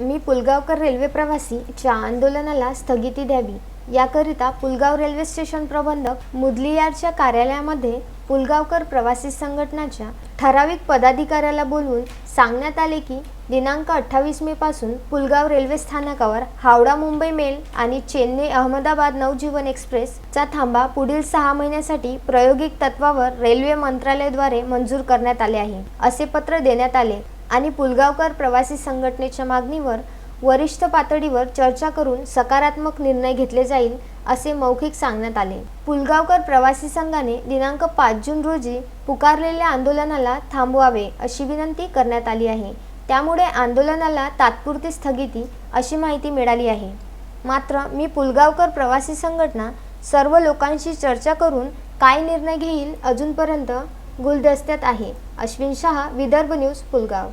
मी पुलगावकर railway प्रवासी च्या आंदोलनाला स्थगिती द्यावी. याकरिता पुलगाव रेल्वे स्टेशन प्रबंधक मुदलियारच्या कार्यालयामध्ये पुलगावकर प्रवासी संघटनाच्या ठराविक पदाधिकाऱ्याला बोलवून सांगण्यात आले की दिनांक अठ्ठावीस मे पासून पुलगाव रेल्वे स्थानकावर हावडा मुंबई मेल आणि चेन्नई अहमदाबाद नवजीवन एक्सप्रेसचा थांबा पुढील सहा महिन्यासाठी प्रायोगिक तत्वावर रेल्वे मंत्रालयाद्वारे मंजूर करण्यात आले आहे असे पत्र देण्यात आले. आणि पुलगावकर प्रवासी संघटनेच्या मागणीवर वरिष्ठ पातळीवर चर्चा करून सकारात्मक निर्णय घेतले जाईल असे मौखिक सांगण्यात आले. पुलगावकर प्रवासी संघाने दिनांक पाच जून रोजी पुकारलेल्या आंदोलनाला थांबवावे अशी विनंती करण्यात आली आहे. त्यामुळे आंदोलनाला तात्पुरती स्थगिती अशी माहिती मिळाली आहे. मात्र मी पुलगावकर प्रवासी संघटना सर्व लोकांशी चर्चा करून काय निर्णय घेईल अजूनपर्यंत गुलदस्त्यात आहे. अश्विन शहा विदर्भ न्यूज पुलगाव.